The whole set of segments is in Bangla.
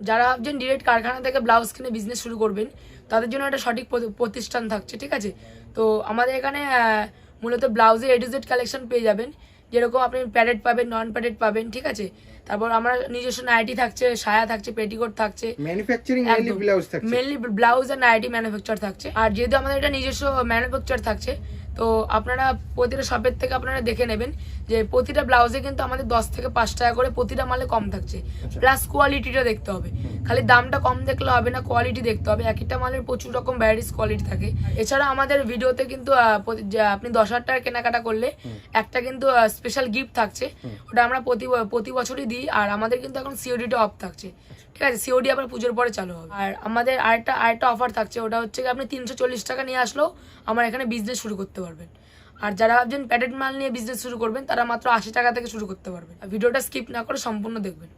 যারা ভাবছেন ডিরেক্ট কারখানা থেকে ব্লাউজ কিনে বিজনেস শুরু করবেন তাদের জন্য একটা সঠিক প্রতিষ্ঠান থাকছে ঠিক আছে? তো আমাদের এখানে মূলত ব্লাউজের এডিজেড কালেকশন পেয়ে যাবেন। যেরকম আপনি প্যাডেড পাবেন নন প্যাডেড পাবেন ঠিক আছে? তারপর আমার নিজস্ব নাইটি থাকছে সায়া থাকছে পেটিকোট থাকছে। ম্যানুফ্যাকচারিং মেইনলি ব্লাউজ থাকছে। মেনলি ব্লাউজ আর নাইটি ম্যানুফ্যাকচার থাকছে। আর যেহেতু আমাদের এটা নিজস্ব ম্যানুফ্যাকচার থাকছে তো আপনারা প্রতিটা শপের থেকে আপনারা দেখে নেবেন যে প্রতিটা ব্লাউজে কিন্তু আমাদের দশ থেকে পাঁচ টাকা করে প্রতিটা মালে কম থাকছে। প্লাস কোয়ালিটিটা দেখতে হবে। খালি দামটা কম দেখলে হবে না কোয়ালিটি দেখতে হবে। এক একটা মালের প্রচুর রকম ভ্যারাইটিস কোয়ালিটি থাকে। এছাড়া আমাদের ভিডিওতে কিন্তু আপনি দশ হাজার টাকা কেনাকাটা করলে একটা কিন্তু স্পেশাল গিফট থাকছে। ওটা আমরা প্রতি প্রতি বছরই দিই। আর আমাদের কিন্তু এখন সিওডিটা অফ থাকছে। ঠিক আছে? সিওডি আবার পুজোর পরে চালু হবে। আর আমাদের আরেকটা আরেকটা অফার থাকছে। ওটা হচ্ছে কি আপনি তিনশো চল্লিশ টাকা নিয়ে আসলেও আমার এখানে বিজনেস শুরু করতে পারবেন। আর যারা ভাবছেন প্যাডেড মাল নিয়ে বিজনেস শুরু করবেন, তারা মাত্র আশি টাকা থেকে শুরু করতে পারবেন। ভিডিওটা স্কিপ না করে সম্পূর্ণ দেখবেন।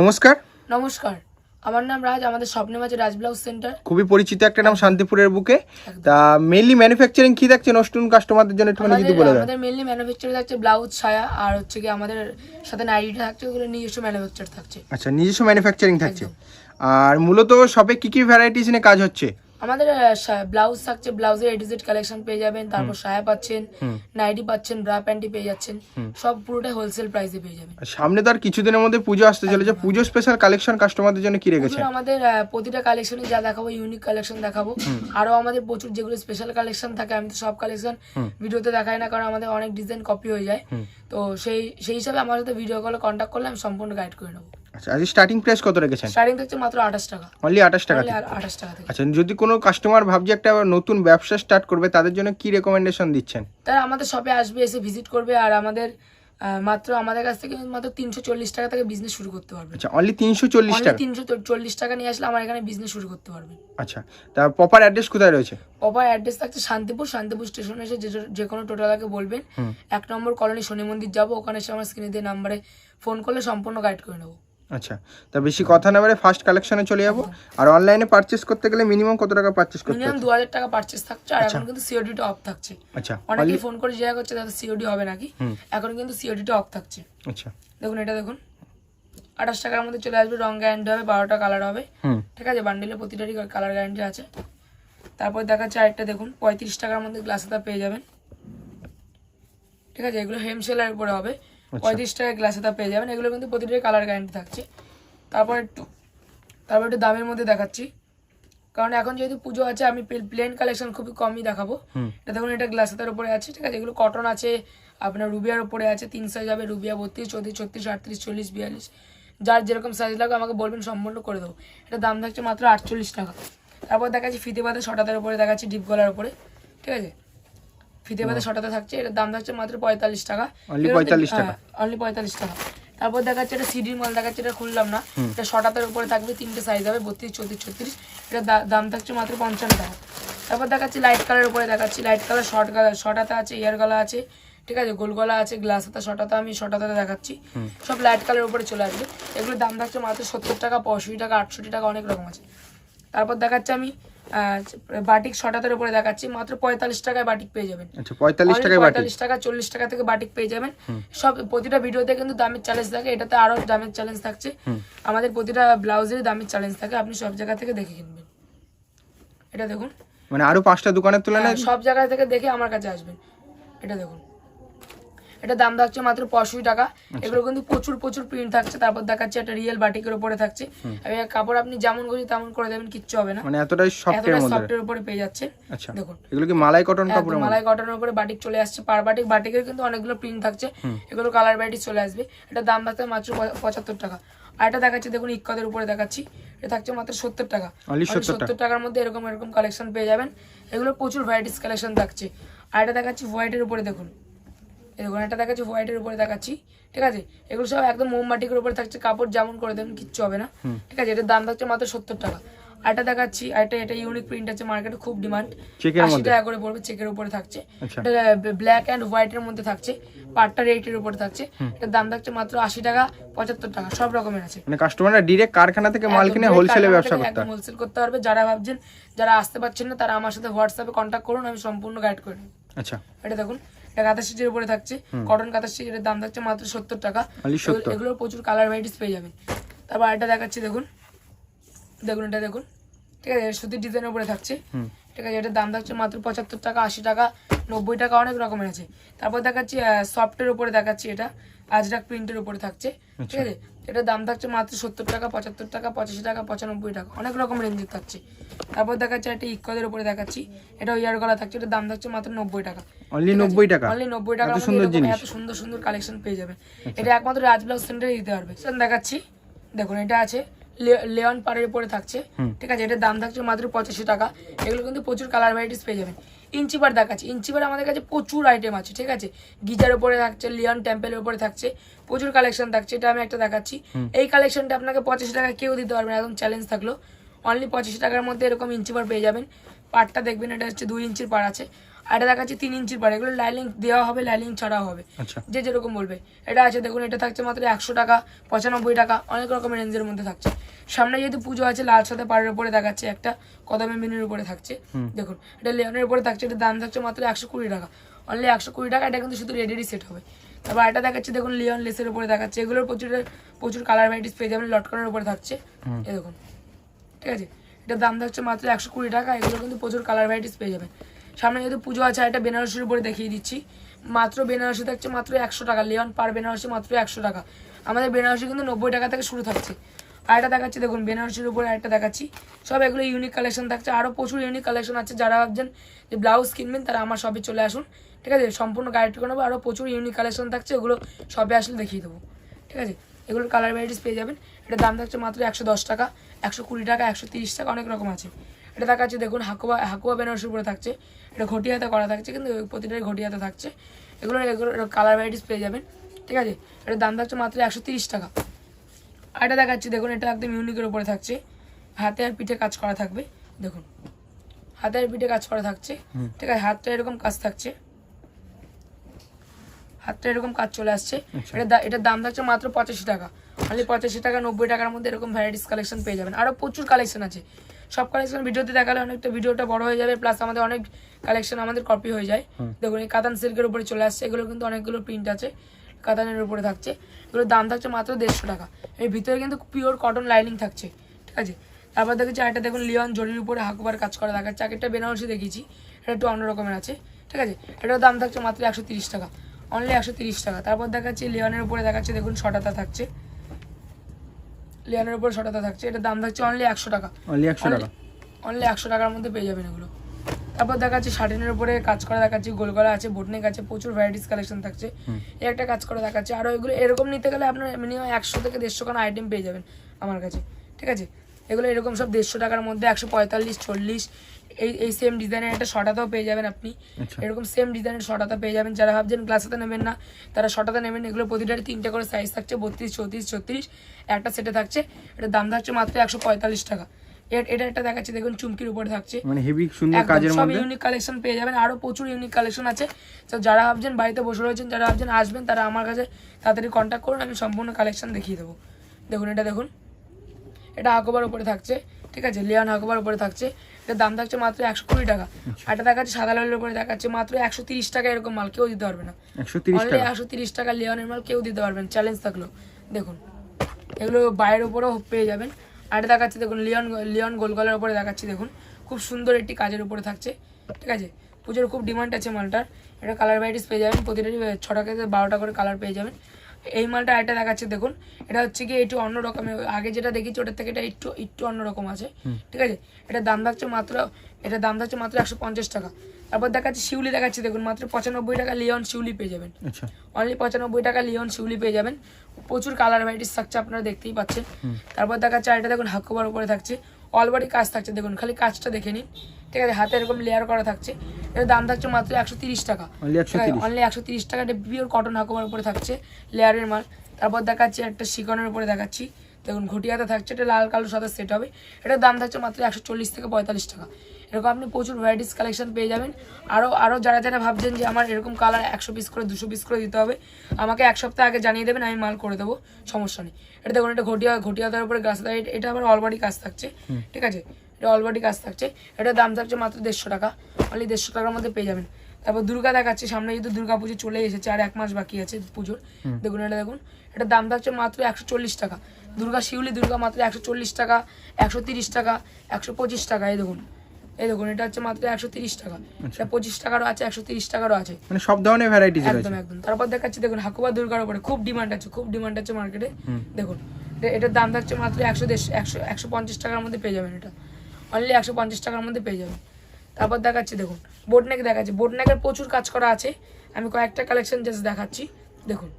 নমস্কার। নমস্কার। আমার নাম রাজ আমাদের স্বপ্নে মাঝে রাজ ব্লাউজ সেন্টার। খুবই পরিচিত একটা নাম শান্তিপুরের বুকে। তা মেইনলি ম্যানুফ্যাকচারিং কি থাকছে নষ্টুন কাস্টমারদের জন্য একটুখানি যদি বলে দাও আমাদের মেইনলি ম্যানুফ্যাকচার থাকছে ব্লাউজ ছায়া আর হচ্ছে কি আমাদের সাথে নাইটিটা থাকছে ওগুলো নিজস্ব ম্যানুফ্যাকচার থাকছে। আচ্ছা নিজস্ব ম্যানুফ্যাকচারিং থাকছে। আর মূলত শপে কি কি ভ্যারাইটিস নিয়ে কাজ হচ্ছে? আমাদের ব্লাউজ থাকছে ব্লাউজের এডিজেড কালেকশন পেয়ে যাবেন তারপর সায়া পাচ্ছেন নাইটি পাচ্ছেন ব্রা প্যান্টি পেয়ে যাচ্ছেন সব পুরোটাই হোলসেল প্রাইসে পেয়ে যাবেন। সামনে তো আর কিছুদিনের মধ্যে পুজো আসতে চলেছে। পুজো স্পেশাল কালেকশন কাস্টমারদের জন্য কি রেখেছে আমাদের প্রতিটা কালেকশনে যা দেখাবো ইউনিক কালেকশন দেখাবো। আরও আমাদের প্রচুর যেগুলো স্পেশাল কালেকশন থাকে আমি তো সব কালেকশন ভিডিওতে দেখাই না কারণ আমাদের অনেক ডিজাইন কপি হয়ে যায়। তো সেই সেই হিসাবে আমার সাথে ভিডিও কলে কন্ট্যাক্ট করলে আমি সম্পূর্ণ গাইড করে নেব। আচ্ছা আজ স্টার্টিং প্রাইস কত রেখেছেন? স্টার্টিং থাকছে মাত্র টাকা। অনলি টাকা Only থেকে। আর আঠাশ টাকা থেকে। আচ্ছা যদি কোনো কাস্টমার ভাবছে একটা নতুন ব্যবসা স্টার্ট করবে তাদের জন্য কি রেকমেন্ডেশন দিচ্ছেন? তারা আমাদের শপে আসবে এসে ভিজিট করবে আর আমাদের মাত্র আমাদের কাছ থেকে মাত্র তিনশো চল্লিশ টাকা থেকে বিজনেস শুরু করতে পারবে। আচ্ছা অনলি তিনশো চল্লিশ টাকা? তিনশো চল্লিশ টাকা নিয়ে আসলে আমার এখানে বিজনেস শুরু করতে পারবেন আচ্ছা তা প্রপার অ্যাড্রেস কোথায় রয়েছে? প্রপার অ্যাড্রেস থাকছে শান্তিপুর শান্তিপুর স্টেশনে এসে যে- যে কোনো টোটালাকে বলবেন। এক নম্বর কলোনি শনি মন্দির যাব ওখানে এসে আমার স্ক্রিনে দিয়ে নাম্বারে ফোন করলে সম্পূর্ণ গাইড করে নেব। আচ্ছা তা বেশি কথা না বলে ফার্স্ট কালেকশনে চলে যাব। আর অনলাইনে পারচেস করতে গেলে মিনিমাম কত টাকা পারচেস করতে মিনিমাম হবে দু হাজার টাকা পারচেস থাকছে আর এখন কিন্তু সিওডিটা অফ থাকছে। আচ্ছা অনেকেই ফোন করে জিজ্ঞাসা করছে দাদা সিওডি হবে নাকি? এখন কিন্তু সিওডিটা অফ থাকছে। আচ্ছা। দেখুন এটা দেখুন। আঠাশ টাকার মধ্যে চলে আসবে রং গ্যারান্টি হবে বারোটা কালার হবে। ঠিক আছে বান্ডিলের প্রতিটারই কালার গ্যারান্টি আছে। তারপর দেখাচ্ছে আরেকটা দেখুন পঁয়ত্রিশ টাকার মধ্যে গ্লাস হাতা পেয়ে যাবেন। ঠিক আছে এগুলো হেম সেলার উপরে হবে। পঁয়ত্রিশ টাকা গ্লাসে হাতা পেয়ে যাবেন। এগুলো কিন্তু প্রতিটারই কালার গ্যারান্টি থাকছে। তারপর একটু তারপর একটু দামের মধ্যে দেখাচ্ছি। কারণ এখন যেহেতু পুজো আছে আমি প্লেন কালেকশন খুবই কমই দেখাবো। এটা দেখুন এটা গ্লাস হাতার উপরে আছে ঠিক আছে? এগুলো কটন আছে আপনার রুবিয়ার উপরে আছে তিন সাইজ হবে রুবিয়া বত্রিশ চৌত্রিশ ছত্রিশ আটত্রিশ চল্লিশ বিয়াল্লিশ। যার যেরকম সাইজ লাগবে আমাকে বলবেন সম্পূর্ণ করে দেবো। এটা দাম থাকছে মাত্র আটচল্লিশ টাকা। তারপর দেখাচ্ছি ফিতে পাতা শটাতের উপরে দেখাচ্ছি ডিপ গলার উপরে ঠিক আছে? ফিতে পাতা শটাতে থাকছে এটার দাম থাকছে মাত্র পঁয়তাল্লিশ টাকা। Only 45 টাকা। অনলি পঁয়তাল্লিশ টাকা। তারপর দেখাচ্ছে এটা সিডির মাল দেখাচ্ছে এটা খুললাম না। এটা শটাতের উপরে থাকবে তিনটে সাইজ হবে বত্রিশ চৌত্রিশ ছত্রিশ। এটা দাম থাকছে মাত্র পঞ্চান্ন টাকা। তারপর দেখাচ্ছি লাইট কালার উপরে দেখাচ্ছি। Light colour short colour short হাতে আছে ইয়ার গলা আছে ঠিক আছে? গোল গলা আছে গ্লাস হাতা শর্ট হাতা আমি শর্ট হাতাতে দেখাচ্ছি সব লাইট কালার উপরে চলে আসবে। এগুলোর দাম থাকছে মাত্র সত্তর টাকা পঁয়ষট্টি টাকা আটষট্টি টাকা অনেক রকম আছে। তারপর দেখাচ্ছি আমি বাটিক শর্ট হাতের উপরে দেখাচ্ছি মাত্র পঁয়তাল্লিশ টাকায় বাটিক পেয়ে যাবেন। আচ্ছা পঁয়তাল্লিশ টাকায় পঁয়তাল্লিশ টাকা চল্লিশ টাকা থেকে বাটিক পেয়ে যাবেন। সব প্রতিটা ভিডিওতে কিন্তু দামের চ্যালেঞ্জ থাকে এটাতে আরও দামের চ্যালেঞ্জ থাকছে। আমাদের প্রতিটা ব্লাউজের দামের চ্যালেঞ্জ থাকে আপনি সব জায়গা থেকে দেখে কিনবেন। এটা দেখুন। মানে আরও পাঁচটা দোকানের তুলনায় হ্যাঁ, সব জায়গা থেকে দেখে আমার কাছে আসবেন। এটা দেখুন। এটা দাম থাকছে মাত্র পঁয়ষট্টি টাকা। এগুলো কিন্তু প্রচুর প্রচুর প্রিন্ট থাকছে। তারপর দেখাচ্ছে একটা রিয়েল বাটিকের উপরে থাকছে। কাপড় আপনি যেমন খুশি তেমন করে দেবেন কিচ্ছু হবে না। মানে এতটাই সফটের এতটা মধ্যে। সফটের উপরে পেয়ে যাচ্ছে। আচ্ছা। দেখুন। এগুলো কি মালাই কটন কাপড়ের মালাই কটনের উপরে বাটিক চলে আসছে। পার বাটিক বাটিকের কিন্তু অনেকগুলো প্রিন্ট থাকছে। এগুলো কালার বাটিক চলে আসবে। এটা দাম থাকছে মাত্র পঁচাত্তর টাকা। আর এটা দেখাচ্ছি দেখুন ইক্কাদের উপরে দেখাচ্ছি। এটা থাকছে মাত্র সত্তর টাকা। Only Only 70 সত্তর টাকার মধ্যে এরকম এরকম কালেকশন পেয়ে যাবেন। এগুলো প্রচুর ভ্যারাইটিস কালেকশন থাকছে। আর এটা দেখাচ্ছি হোয়াইটের উপরে দেখুন। এই দেখুন একটা দেখাচ্ছি হোয়াইটের উপরে দেখাচ্ছি ঠিক আছে? এগুলো সব একদম মোমবাটিকের উপরে থাকছে কাপড় যেমন করে দেবেন কিচ্ছু হবে না ঠিক আছে? এটার দাম থাকছে মাত্র সত্তর টাকা। আরেকটা দেখাচ্ছি আরেকটা এটা ইউনিক প্রিন্ট আছে মার্কেটে খুব ডিমান্ড আশি? টাকা করে পড়বে চেকের উপরে থাকছে। এটা ব্ল্যাক অ্যান্ড হোয়াইটের মধ্যে থাকছে পাটটা রেটের উপরে থাকছে। এটার দাম থাকছে মাত্র আশি টাকা পঁচাত্তর টাকা সব রকমের আছে। মানে কাস্টমাররা ডিরেক্ট কারখানা থেকে মাল কিনে হোলসেলে ব্যবসা করতে হয়। হোলসেল করতে পারবে। যারা ভাবছেন যারা আসতে পারছেন না তারা আমার সাথে হোয়াটসঅ্যাপে কন্ট্যাক্ট করুন আমি সম্পূর্ণ গাইড করে আচ্ছা। এটা দেখুন এটা কাঁথা স্টিচের উপরে থাকছে। কটন কাঁথা স্টিচের দাম থাকছে মাত্র সত্তর টাকা। এগুলো- প্রচুর কালার ভ্যারাইটিস পেয়ে যাবেন তারপর এটা দেখাচ্ছি দেখুন। দেখুন এটা দেখুন। ঠিক আছে সুতির ডিজাইনের উপরে থাকছে। ঠিক আছে এটার দাম থাকছে মাত্র পঁচাত্তর টাকা আশি টাকা নব্বই টাকা অনেক রকমের আছে। তারপর দেখাচ্ছি সফটের উপরে দেখাচ্ছি এটা। আজরাক প্রিন্টের উপরে থাকছে। ঠিক আছে এটার দাম থাকছে মাত্র সত্তর টাকা পঁচাত্তর টাকা পঁচাশি টাকা পঁচানব্বই টাকা। অনেক রকম রেঞ্জের থাকছে। তারপর দেখাচ্ছি একটা ইকদের উপরে দেখাচ্ছি। এটা ইয়ার গলা থাকছে এটার দাম থাকছে মাত্র নব্বই টাকা। অনলি নব্বই টাকা? অনলি নব্বই টাকা এত সুন্দর জিনিস। এত সুন্দর সুন্দর কালেকশন পেয়ে যাবে। এটা একমাত্র রাজ ব্লাউজ সেন্টারে দিতে পারবে। দেখাচ্ছি। দেখুন এটা আছে লেওয়ান পাড়ের উপরে থাকছে। ঠিক আছে? এটার দাম থাকছে মাত্র পঁচাশি টাকা। এগুলো কিন্তু প্রচুর কালার ভ্যারাইটিস পেয়ে যাবেন। ইঞ্চি বার দেখাচ্ছি। ইঞ্চি বার আমাদের কাছে প্রচুর আইটেম আছে ঠিক আছে? গিজার উপরে থাকছে লিওন টেম্পেলের উপরে থাকছে প্রচুর কালেকশন থাকছে এটা আমি একটা দেখাচ্ছি। এই কালেকশনটা আপনাকে পঁচাশি টাকা কেউ দিতে পারবে না একদম চ্যালেঞ্জ থাকল। অনলি পঁচিশ টাকার মধ্যে এরকম ইঞ্চি বার পেয়ে যাবেন। পাটটা দেখবেন এটা হচ্ছে দুই ইঞ্চির পাড় আছে। আর এটা দেখাচ্ছি তিন ইঞ্চির পাড় এগুলো লাইলিং দেওয়া হবে লাইলিং ছাড়াও হবে। আচ্ছা। যে যেরকম বলবে। এটা আছে দেখুন এটা থাকছে মাত্র একশো টাকা পঁচানব্বই টাকা অনেক রকমের রেঞ্জের মধ্যে থাকছে। সামনে যেহেতু পুজো আছে লাল সাথে পাড়ের উপরে দেখাচ্ছে একটা কদমে মিনির উপরে থাকছে। দেখুন এটা লেনের উপরে থাকছে এটা দাম থাকছে মাত্র একশো কুড়ি টাকা। অনলি একশো কুড়ি টাকা এটা কিন্তু শুধু রেডি সেট হবে। তারপর এটা দেখাচ্ছে দেখুন লিওন লেসের উপরে দেখাচ্ছে এগুলোর প্রচুর প্রচুর কালার ভ্যারাইটিস পেয়ে যাবেন লটকনের উপরে থাকছে। এই দেখুন ঠিক আছে? এটার দাম থাকছে মাত্র একশো কুড়ি টাকা এগুলো কিন্তু প্রচুর কালার ভ্যারাইটিস পেয়ে যাবেন। সামনে যেহেতু পুজো আছে আর এটা বেনারসির উপরে দেখিয়ে দিচ্ছি। মাত্র বেনারসি থাকছে মাত্র একশো টাকা লিওন পার বেনারসি মাত্র একশো টাকা। আমাদের বেনারসি কিন্তু নব্বই টাকা থেকে শুরু থাকছে। আর এটা দেখাচ্ছি, দেখুন, বেনারসির উপরে আরেকটা দেখাচ্ছি। সব এগুলো ইউনিক কালেকশন থাকছে আরও প্রচুর ইউনিক কালেকশন আছে। যারা ভাবছেন যে ব্লাউজ কিনবেন, তারা আমার শপে চলে আসুন। ঠিক আছে? সম্পূর্ণ গাইড করে নেব। আরও প্রচুর ইউনিক কালেকশন থাকছে ওগুলো শপে আসলে দেখিয়ে দেবো। ঠিক আছে? এগুলোর কালার ভ্যারাইটিস পেয়ে যাবেন। এটার দাম থাকছে মাত্র একশো দশ টাকা, একশো কুড়ি টাকা, একশো তিরিশ টাকা, অনেক রকম আছে। এটা দেখাচ্ছে, দেখুন, হাকুয়া হাকুয়া বেনারসির উপরে থাকছে। এটা ঘটি হাতে করা থাকছে, কিন্তু প্রতিটাই ঘটি হাতে থাকছে। এগুলো এগুলো কালার ভ্যারাইটিস পেয়ে যাবেন। ঠিক আছে? এটার দাম থাকছে মাত্র একশো তিরিশ টাকা। এটা দেখাচ্ছি দেখুন এটা একদম ইউনিকের উপরে থাকছে। হাতে আর পিঠে কাজ করা থাকবে দেখুন। হাতে আর পিঠে কাজ করা থাকছে ঠিক আছে হাতটা এরকম কাজ থাকছে। হাতটা এরকম কাজ চলে আসছে। আচ্ছা। এটা এটার দাম থাকছে মাত্র পঁচাশি টাকা। অনলি পঁচাশি টাকা নব্বই টাকার মধ্যে এরকম ভ্যারাইটিস কালেকশন পেয়ে যাবেন। আরও প্রচুর কালেকশন আছে। সব কালেকশন ভিডিওতে দেখালে অনেকটা ভিডিওটা বড় হয়ে যাবে প্লাস আমাদের অনেক কালেকশন আমাদের কপি হয়ে যায়। দেখুন এই কাতান সিল্কের উপরে চলে আসছে এগুলো কিন্তু অনেকগুলো প্রিন্ট আছে। কাতানের উপরে থাকছে। এগুলোর দাম থাকছে মাত্র দেড়শো টাকা। এর ভিতরে কিন্তু পিওর কটন লাইনিং থাকছে ঠিক আছে? তারপর দেখেছি আরেকটা দেখুন লিওন জরির উপরে হাকুবার কাজ করা দেখাচ্ছে। একটা বেনারসি দেখিয়েছি এটা একটু অন্য রকমের আছে ঠিক আছে? এটার দাম থাকছে মাত্র একশো তিরিশ টাকা অনলি একশো তিরিশ টাকা। তারপর দেখাচ্ছি লিওনের উপরে দেখাচ্ছে দেখুন শটাতা থাকছে। লিওনের উপরে শটাতা থাকছে এটার দাম থাকছে অনলি একশো টাকা। অনলি একশো টাকা। অনলি একশো টাকার মধ্যে পেয়ে যাবেন এগুলো। তারপর দেখাচ্ছি শার্টিনের উপরে কাজ করা দেখা দেখাচ্ছি গোলগলা আছে বোটনেক আছে প্রচুর ভ্যারাইটিস কালেকশন থাকছে। এই একটা কাজ করা দেখাচ্ছে। আর এগুলো এরকম নিতে গেলে আপনার মিনিমাম একশো থেকে দেড়শো খানা আইটেম পেয়ে যাবেন আমার কাছে। ঠিক আছে? এগুলো এরকম সব দেড়শো টাকার মধ্যে একশো পঁয়তাল্লিশ চল্লিশ এই এই সেম ডিজাইনের একটা শটাতাও পেয়ে যাবেন আপনি। আচ্ছা। এরকম সেম ডিজাইনের শটাতা পেয়ে যাবেন। যারা ভাবছেন গ্লাসাতে নেবেন না তারা শটাতা নেবেন। এগুলো প্রতিটারই তিনটে করে সাইজ থাকছে বত্রিশ চৌত্রিশ ছত্রিশ একটা সেটে থাকছে। এটা দাম থাকছে মাত্র একশো পঁয়তাল্লিশ টাকা। এটা একটা দেখাচ্ছে দেখুন চুমকির উপরে থাকছে। মানে হেভি সুন্দর কাজের সব ইউনিক কালেকশন পেয়ে যাবেন। আরও প্রচুর ইউনিক কালেকশন আছে। তো যারা ভাবছেন বাড়িতে বসে রয়েছেন যারা ভাবছেন আসবেন তারা আমার কাছে তাড়াতাড়ি কন্ট্যাক্ট করুন আমি সম্পূর্ণ কালেকশন দেখিয়ে দেবো। দেখুন এটা দেখুন। এটা হাকোবার উপরে থাকছে ঠিক আছে? লিয়ান হাকোবার উপরে থাকছে। এটার দাম থাকছে মাত্র একশো কুড়ি টাকা। আর এটা দেখাচ্ছে সাদা লালের উপরে দেখাচ্ছে মাত্র একশো তিরিশ টাকা এরকম মাল কেউ দিতে পারবে না। একশো তিরিশ টাকা। লিওনের মাল কেউ দিতে পারবেন চ্যালেঞ্জ থাকল। দেখুন এগুলো বাইরের উপরেও পেয়ে যাবেন। আর দেখাচ্ছি দেখুন, লিওন লিওন গোলগলের উপরে দেখাচ্ছি দেখুন। খুব সুন্দর একটি কাজের উপরে থাকছে, ঠিক আছে? পুজোর খুব ডিমান্ড আছে মালটার। এটা কালার ভ্যারাইটিস পেয়ে যাবেন প্রতিটারই ছটা থেকে বারোটা করে কালার পেয়ে যাবেন। এই মালটা একটা দেখাচ্ছে দেখুন। এটা হচ্ছে কি একটু অন্য রকমের আগে যেটা দেখেছি ওটার থেকে এটা একটু একটু অন্যরকম আছে। ঠিক আছে? এটা দাম থাকছে মাত্র এটা দাম থাকছে মাত্র একশো পঞ্চাশ টাকা। তারপর দেখাচ্ছে শিউলি দেখাচ্ছে দেখুন মাত্র পঁচানব্বই টাকা লিওন শিউলি পেয়ে যাবেন। আচ্ছা। অনলি পঁচানব্বই টাকা লিওন শিউলি পেয়ে যাবেন। প্রচুর কালার ভ্যারাইটিস থাকছে আপনারা দেখতেই পাচ্ছেন। তারপর দেখাচ্ছে এটা দেখুন হাকুবার উপরে থাকছে। অল বডি কাজ থাকছে দেখুন খালি কাজটা দেখে নিন। ঠিক আছে হাতে এরকম লেয়ার করা থাকছে। এর দাম থাকছে মাত্র একশো তিরিশ টাকা। Only 130 অনলি একশো তিরিশ টাকা এটা পিওর কটন হাকুমার উপরে থাকছে লেয়ারের মাল। তারপর দেখাচ্ছি একটা শিকনের উপরে দেখাচ্ছি। দেখুন ঘটিয়াতে থাকছে এটা লাল কালো সাদা সেট হবে। এটার দাম থাকছে মাত্র একশো চল্লিশ থেকে পঁয়তাল্লিশ টাকা। এরকম আপনি প্রচুর ভ্যারাইটিস কালেকশন পেয়ে যাবেন। আরও আরও যারা যারা ভাবছেন যে আমার এরকম কালার একশো পিস করে দুশো পিস করে দিতে হবে আমাকে এক সপ্তাহ আগে জানিয়ে দেবেন আমি মাল করে দেবো সমস্যা নেই। এটা দেখুন এটা ঘটিয়া ঘটিয়াতার উপরে গাছ এটা আমার অলবডি কাজ থাকছে ঠিক আছে? এটা অলবডি কাজ থাকছে এটা দাম থাকছে মাত্র দেড়শো টাকা অনলি দেড়শো টাকার মধ্যে পেয়ে যাবেন। তারপর দুর্গা দেখাচ্ছে সামনে যেহেতু দুর্গা পুজো চলে এসেছে আর এক মাস বাকি আছে পুজোর দেখুন এটা দেখুন এটার দাম থাকছে মাত্র একশো চল্লিশ টাকা। দুর্গা শিউলি দুর্গা মাত্র একশো চল্লিশ টাকা একশো তিরিশ টাকা একশো পঁচিশ টাকা এই দেখুন। এই দেখুন এটা হচ্ছে মাত্র একশো তিরিশ টাকা। এটা পঁচিশ টাকারও আছে একশো তিরিশ টাকারও আছে। মানে সব ধরনের ভ্যারাইটিস একদম একদম। তারপর দেখাচ্ছি দেখুন হাকুবা দুর্গার উপরে খুব ডিমান্ড আছে খুব ডিমান্ড আছে মার্কেটে দেখুন এটার দাম থাকছে মাত্র একশো দেড়শো একশো একশো পঞ্চাশ টাকার মধ্যে পেয়ে যাবেন এটা। অনলি একশো পঞ্চাশ টাকার মধ্যে পেয়ে যাবেন। তারপর দেখাচ্ছি দেখুন বোটনেক দেখাচ্ছি। বোটনেকের প্রচুর কাজ করা আছে। আমি কয়েকটা কালেকশন জাস্ট দেখাচ্ছি। দেখুন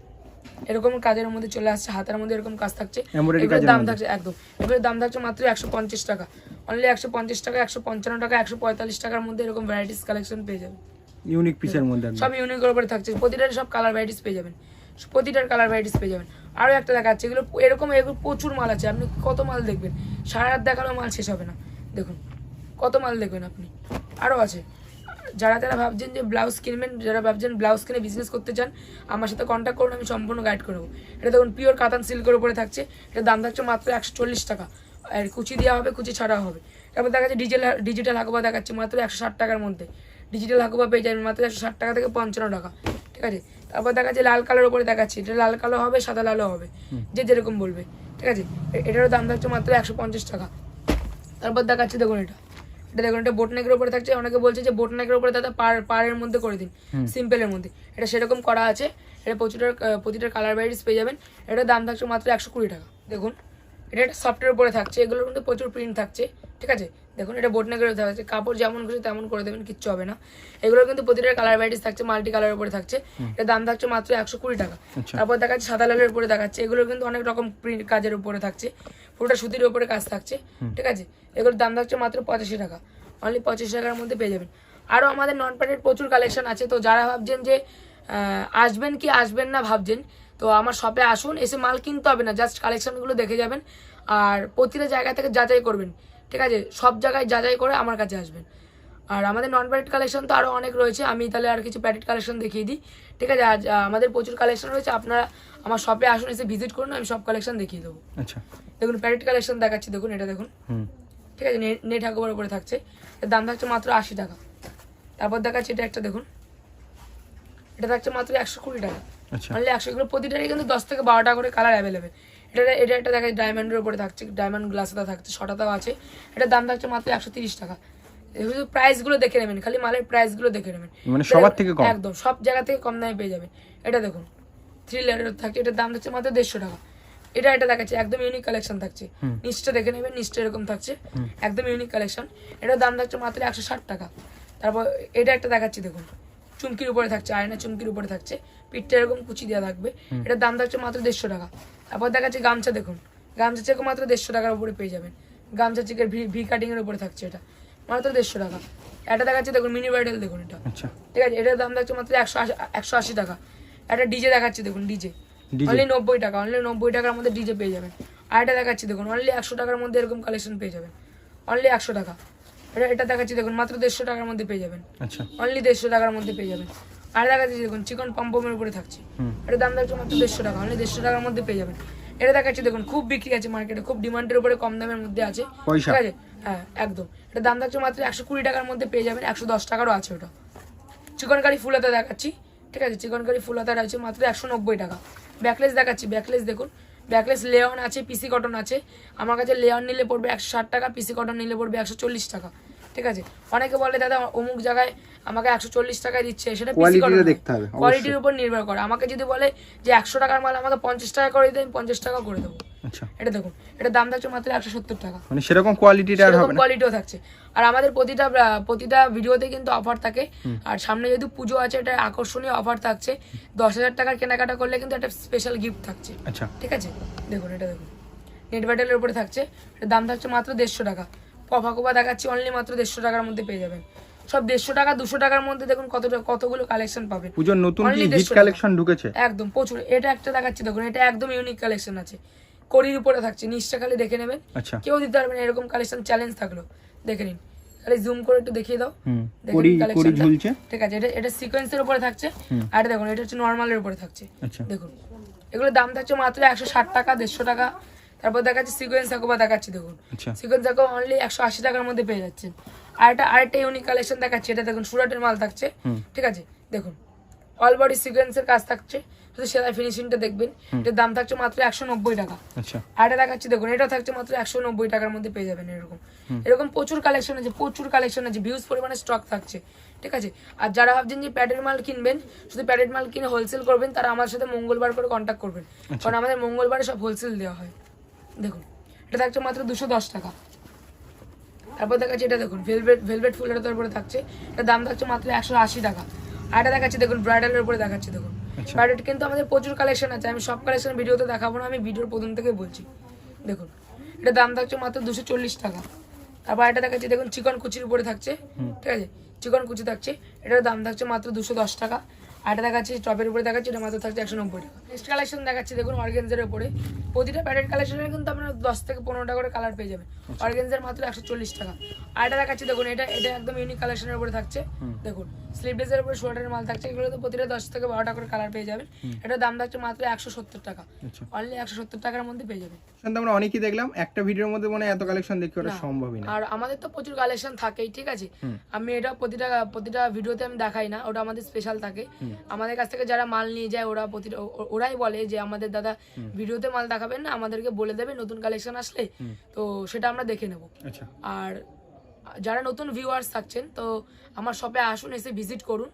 এরকম কাজের মধ্যে চলে আসছে হাতের মধ্যে এরকম কাজ থাকছে। এগুলোর দাম থাকছে একদম। এগুলোর দাম থাকছে মাত্র একশো পঞ্চাশ টাকা। অনলি একশো পঞ্চাশ টাকা একশো পঞ্চান্ন টাকা একশো পঁয়তাল্লিশ টাকার মধ্যে এরকম ভ্যারাইটিস কালেকশন পেয়ে যাবেন। ইউনিক পিসের মধ্যে সব ইউনিকের উপরে থাকছে। প্রতিটার সব কালার ভ্যারাইটিস পেয়ে যাবেন। প্রতিটার কালার ভ্যারাইটিস পেয়ে যাবেন। আরও একটা দেখাচ্ছে এগুলো এরকম এগুলো প্রচুর মাল আছে। আপনি কত মাল দেখবেন? সারা রাত দেখালেও মাল শেষ হবে না। দেখুন কত মাল দেখবেন আপনি? আরও আছে। যারা যারা ভাবছেন যে ব্লাউজ কিনবেন যারা ভাবছেন ব্লাউজ কিনে বিজনেস করতে চান আমার সাথে কন্ট্যাক্ট করুন আমি সম্পূর্ণ গাইড করব এটা দেখুন পিওর কাতান সিল্কের উপরে থাকছে। এটার দাম থাকছে মাত্র একশো চল্লিশ টাকা। আর কুচি দেওয়া হবে কুচি ছাড়া হবে। তারপর দেখা যাচ্ছে ডিজিটাল ডিজিটাল হাকুবা দেখাচ্ছে মাত্র একশো ষাট টাকার মধ্যে। ডিজিটাল হাকুবা পেয়ে যাবেন মাত্র একশো ষাট টাকা থেকে পঞ্চান্ন টাকা। ঠিক আছে? তারপর দেখা যাচ্ছে লাল কালোর উপরে দেখাচ্ছে। এটা লাল কালো হবে সাদা লালও হবে। যে যেরকম বলবে। ঠিক আছে? এটারও দাম থাকছে মাত্র একশো পঞ্চাশ টাকা। তারপর দেখাচ্ছে দেখুন এটা। এটা দেখুন এটা বোটনেকের উপরে থাকছে। অনেকে বলছে যে বোটনেকের উপরে দাদা পার পাড়ের মধ্যে করে দিন সিম্পলের মধ্যে। এটা সেরকম করা আছে। এটা আহ, প্রতিটার কালার ভ্যারাইটিস পেয়ে যাবেন। এটার দাম থাকছে মাত্র একশো কুড়ি টাকা। দেখুন এটা একটা সফটওয়্যার উপরে থাকছে। এগুলোর মধ্যে প্রচুর প্রিন্ট থাকছে। ঠিক আছে? দেখুন এটা বোটনেকের উপরে থাকছে। কাপড় যেমন খুশি তেমন করে দেবেন কিচ্ছু হবে না। এগুলোর কিন্তু প্রতিটার কালার ভ্যারাইটিস থাকছে মাল্টি কালারের উপরে থাকছে। এটা দাম থাকছে মাত্র একশো কুড়ি টাকা। আচ্ছা। তারপর দেখাচ্ছে সাদা লালের উপরে দেখাচ্ছে। এগুলো কিন্তু অনেক রকম প্রিন্ট কাজের উপরে থাকছে। পুরোটা সুতির উপরে কাজ থাকছে। ঠিক আছে? এগুলোর দাম থাকছে মাত্র পঁচাশি টাকা। অনলি পঁচিশ টাকার মধ্যে পেয়ে যাবেন। আরও আমাদের নন প্যাডের প্রচুর কালেকশন আছে তো যারা ভাবছেন যে আসবেন কি আসবেন না ভাবছেন তো আমার শপে আসুন এসে মাল কিনতে হবে না জাস্ট কালেকশনগুলো দেখে যাবেন আর প্রতিটা জায়গা থেকে যাচাই করবেন ঠিক আছে? সব জায়গায় যাচাই করে আমার কাছে আসবেন। আর আমাদের নন প্যাডেড কালেকশন তো আরও অনেক রয়েছে আমি তাহলে আর কিছু প্যাডেড কালেকশন দেখিয়ে দিই ঠিক আছে? আজ আমাদের প্রচুর কালেকশন রয়েছে আপনারা আমার শপে আসুন এসে ভিজিট করুন আমি সব কালেকশন দেখিয়ে দেবো। আচ্ছা। দেখুন প্যাডেড কালেকশন দেখাচ্ছি দেখুন এটা দেখুন। হুম। ঠিক আছে নেট হাকুবার উপরে থাকছে। এর দাম থাকছে মাত্র আশি টাকা। তারপর দেখাচ্ছে এটা একটা দেখুন। এটা থাকছে মাত্র একশো কুড়ি টাকা। আচ্ছা। একশো এগুলো প্রতিটারই কিন্তু দশ থেকে বারোটা করে কালার অ্যাভেলেবেল এটা এটা একটা দেখা ডায়মন্ডের উপরে থাকছে ডায়মন্ড গ্লাসটা থাকছে ছটাতেও আছে। এটার দাম থাকছে মাত্র একশো তিরিশ টাকা। শুধু প্রাইসগুলো দেখে নেবেন খালি মালের প্রাইসগুলো দেখে নেবেন। মানে সবার থেকে কম? একদম সব জায়গা থেকে কম দামে পেয়ে যাবেন। এটা দেখুন থ্রি লেয়ারের থাকছে এটার দাম থাকছে মাত্র দেড়শো টাকা। এটা এটা দেখাচ্ছে একদম ইউনিক কালেকশন থাকছে। নিচটা দেখে নেবেন নিচটা এরকম থাকছে। একদম ইউনিক কালেকশন এটার দাম থাকছে মাত্র একশো ষাট টাকা। তারপর এটা একটা দেখাচ্ছি দেখুন। চুমকির উপরে থাকছে আয়না চুমকির উপরে থাকছে। পিঠটা এরকম কুচি দেওয়া থাকবে। এটার দাম থাকছে মাত্র দেড়শো টাকা। তারপর দেখাচ্ছে গামছা দেখুন। গামছা চেকে মাত্র দেড়শো টাকার উপরে পেয়ে যাবেন। গামছা চেকের ভি ভি কাটিং এর উপরে থাকছে এটা। মাত্র দেড়শো টাকা। এটা দেখাচ্ছে দেখুন মিনি ব্রাইডাল দেখুন এটা। আচ্ছা। ঠিক আছে এটার দাম থাকছে মাত্র একশো একশো আশি টাকা। একটা ডিজে দেখাচ্ছি দেখুন ডিজে? অনলি নব্বই টাকা অনলি নব্বই টাকার মধ্যে ডিজে পেয়ে যাবেন। আর এটা দেখাচ্ছি দেখুন অনলি একশো টাকার মধ্যে এরকম কালেকশন পেয়ে যাবেন। অনলি একশো টাকা। এটা এটা দেখাচ্ছি দেখুন মাত্র দেড়শো টাকার মধ্যে পেয়ে যাবেন। আচ্ছা। অনলি দেড়শো টাকার মধ্যে পেয়ে যাবেন। আর দেখাচ্ছি দেখুন চিকন পম্পমের উপরে থাকছে। হুম। দাম থাকছে মাত্র দেড়শো টাকা অনলি দেড়শো টাকার মধ্যে পেয়ে যাবেন। এটা দেখাচ্ছি দেখুন খুব বিক্রি আছে মার্কেটে খুব ডিমান্ডের উপরে কম দামের মধ্যে আছে। ঠিক আছে? হ্যাঁ একদম। এটা দাম থাকছে মাত্র একশো কুড়ি টাকার মধ্যে পেয়ে যাবেন একশো দশ টাকারও আছে ওটা। চিকন কারি ফুল হাতা দেখাচ্ছি। ঠিক আছে? চিকন কারি ফুল হাতা আছে মাত্র একশো নব্বই টাকা। ব্যাকলেস দেখাচ্ছি ব্যাকলেস দেখুন। ব্যাকলেস লেয়ন আছে পিসি কটন আছে। আমার কাছে লেয়ন নিলে পড়বে একশো ষাট টাকা পিসি কটন নিলে পড়বে একশো চল্লিশ টাকা। ঠিক আছে? অনেকে বলে দাদা অমুক জায়গায় আমাকে একশো চল্লিশ টাকায় দিচ্ছে। সেটা পিসি কটন দেখতে হবে, কোয়ালিটির উপর নির্ভর করে। আমাকে যদি বলে যে একশো টাকার মাল আমাকে পঞ্চাশ টাকা করে দিতে আমি পঞ্চাশ টাকা করে দেবো। এটা দেখুন এটা দাম থাকছে মাত্র একশো সত্তর টাকা। মানে সেরকম কোয়ালিটিটা সেরকম কোয়ালিটিও থাকছে। আর আমাদের প্রতিটা আহ, প্রতিটা ভিডিওতে কিন্তু অফার থাকে। আর সামনে যেহেতু পুজো আছে এটা আকর্ষণীয় অফার থাকছে। দশ হাজার টাকার কেনাকাটা করলে কিন্তু একটা স্পেশাল গিফট থাকছে। আচ্ছা। ঠিক আছে? দেখুন এটা দেখুন। নেট ব্যাটেলের উপরে থাকছে। এটার দাম থাকছে মাত্র দেড়শো টাকা। কফা কোপা দেখাচ্ছি অনলি মাত্র দেড়শো টাকার মধ্যে পেয়ে যাবেন। সব দেড়শো টাকা দুশো টাকার মধ্যে দেখুন কতগুলো কালেকশন পাবেন। পুজোর নতুন কি Only হিট 150 টাকা। কালেকশন ঢুকেছে? একদম প্রচুর। এটা একটা দেখাচ্ছি দেখুন এটা একদম ইউনিক কালেকশন আছে। কড়ির উপরে থাকছে নিচটা খালি দেখে নেবেন আচ্ছা। কেউ দিতে পারবে না এরকম কালেকশন চ্যালেঞ্জ থাকল। দেখে নিন। খালি জুম করে একটু দেখিয়ে দাও। ঝুলছে? ঠিক আছে এটা এটা সিকোয়েন্সের উপরে থাকছে। আর এটা দেখুন এটা হচ্ছে নর্মালের উপরে থাকছে। আচ্ছা। দেখুন। এগুলোর দাম থাকছে মাত্র একশো ষাট টাকা দেড়শো টাকা। তারপর দেখাচ্ছি সিকোয়েন্স আকোবা দেখাচ্ছি দেখুন। সিকোয়েন্স আকো অনলি একশো আশি টাকার মধ্যে পেয়ে যাচ্ছেন। আর একটা আরেকটা ইউনিক কালেকশন দেখাচ্ছি এটা দেখুন সুরাটের মাল থাকছে। ঠিক আছে দেখুন। অল বডি সিকোয়েন্সের কাজ থাকছে। শুধু সেলাই ফিনিশিংটা দেখবেন। এটার দাম থাকছে মাত্র একশো নব্বই টাকা। আচ্ছা। আর এটা দেখাচ্ছি দেখুন এটা থাকছে মাত্র একশো নব্বই টাকার মধ্যে পেয়ে যাবেন এরকম। এরকম প্রচুর কালেকশন আছে প্রচুর কালেকশন আছে ভিউজ পরিমাণে স্টক থাকছে ঠিক আছে? আর যারা ভাবছেন যে প্যাডের মাল কিনবেন শুধু প্যাডের মাল কিনে হোলসেল করবেন তারা আমার সাথে মঙ্গলবার করে কন্ট্যাক্ট করবেন। কারণ আমাদের মঙ্গলবারে সব হোলসেল দেওয়া হয়। দেখুন এটা থাকছে মাত্র দুশো দশ টাকা। তারপর দেখাচ্ছি এটা দেখুন ভেলভেট ভেলভেট ফুলের উপরে থাকছে এটা দাম থাকছে মাত্র একশো আশি টাকা। আর এটা দেখাচ্ছি দেখুন ব্রাইডালের উপরে দেখাচ্ছি দেখুন। আচ্ছা। এটা কিন্তু আমাদের প্রচুর কালেকশন আছে। আমি সব কালেকশন ভিডিওতে দেখাবো না আমি ভিডিওর প্রথম থেকে বলছি। দেখুন এটা দাম থাকছে মাত্র দুশো চল্লিশ টাকা। তারপর এটা দেখাচ্ছি দেখুন চিকন কুচির উপরে থাকছে। ঠিক আছে? চিকন কুচি থাকছে। এটার দাম থাকছে মাত্র দুশো দশ টাকা। আর এটা দেখাচ্ছি টপের উপরে দেখাচ্ছি এটা মাত্র থাকছে একশো নব্বই টাকা। নেক্সট কালেকশন দেখাচ্ছি দেখুন অর্গেন্সের উপরে প্রতিটা প্যাডেড কালেকশনে কিন্তু আপনারা দশ থেকে পনেরোটা করে কালার পেয়ে যাবেন অর্গেন্সের মাত্র একশো চল্লিশ টাকা। আর এটা দেখাচ্ছি দেখুন এটা এটা একদম ইউনিক কালেকশনের উপরে থাকছে। দেখুন স্লিভলেসের উপরে সোয়েটারের মাল থাকছে এগুলো তো প্রতিটা দশ থেকে বারোটা করে কালার পেয়ে যাবেন এটার দাম থাকছে মাত্র একশো সত্তর টাকা। আচ্ছা। অনলি একশো সত্তর টাকার মধ্যে পেয়ে যাবেন শুনতে আমরা অনেকই দেখলাম একটা ভিডিওর মধ্যে মনে হয় এত কালেকশন দেখে ওটা। সম্ভবই না। আর আমাদের তো প্রচুর কালেকশন থাকেই ঠিক আছে? আমি এটা প্রতিটা প্রতিটা ভিডিওতে আমি দেখাই না ওটা আমাদের স্পেশাল থাকে। আমাদের কাছ থেকে যারা মাল নিয়ে যায় ওরা প্রতিটা ওরাই বলে যে আমাদের দাদা ভিডিওতে মাল দেখাবেন না আমাদেরকে বলে দেবে নতুন কালেকশন আসলে তো সেটা আমরা দেখে নেব। আচ্ছা। আর যারা নতুন ভিউয়ার্স থাকছেন তো আমার শপে আসুন এসে ভিজিট করুন।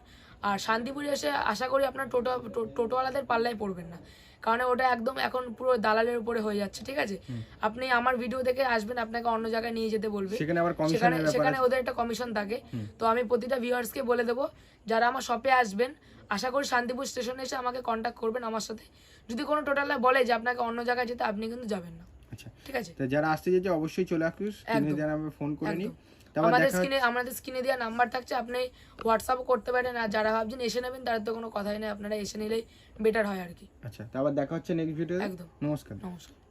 আর শান্তিপুরে এসে আশা করি আপনার টোটো টোটোওয়ালাদের পাল্লায় পড়বেন না। কারণ ওটা একদম এখন পুরো দালালের উপরে হয়ে যাচ্ছে ঠিক আছে? আপনি আমার ভিডিও দেখে আসবেন আপনাকে অন্য জায়গায় নিয়ে যেতে বলবে। সেখানে সেখানে। ওদের একটা কমিশন থাকে। তো আমি প্রতিটা ভিউয়ার্সকে বলে দেবো যারা আমার শপে আসবেন আশা করি শান্তিপুর স্টেশনে এসে আমাকে কন্ট্যাক্ট করবেন আমার সাথে। যদি কোনো টোটালে বলে যে আপনাকে অন্য জায়গায় যেতে আপনি কিন্তু যাবেন না। আচ্ছা। ঠিক আছে? তো যারা আসতে চাইছে অবশ্যই চলে আসিস। স্ক্রিনে ফোন করে নিই। আমাদের স্ক্রিনে আমাদের স্ক্রিনে দেওয়া নাম্বার থাকছে আপনি হোয়াটসঅ্যাপ করতে পারেন আর যারা ভাবছেন এসে নেবেন তার তো কোনো কথাই নেই আপনারা এসে নিলেই বেটার হয় আর কি। আচ্ছা তারপর দেখা হচ্ছে নেক্সট ভিডিওতে একদম। নমস্কার। নমস্কার।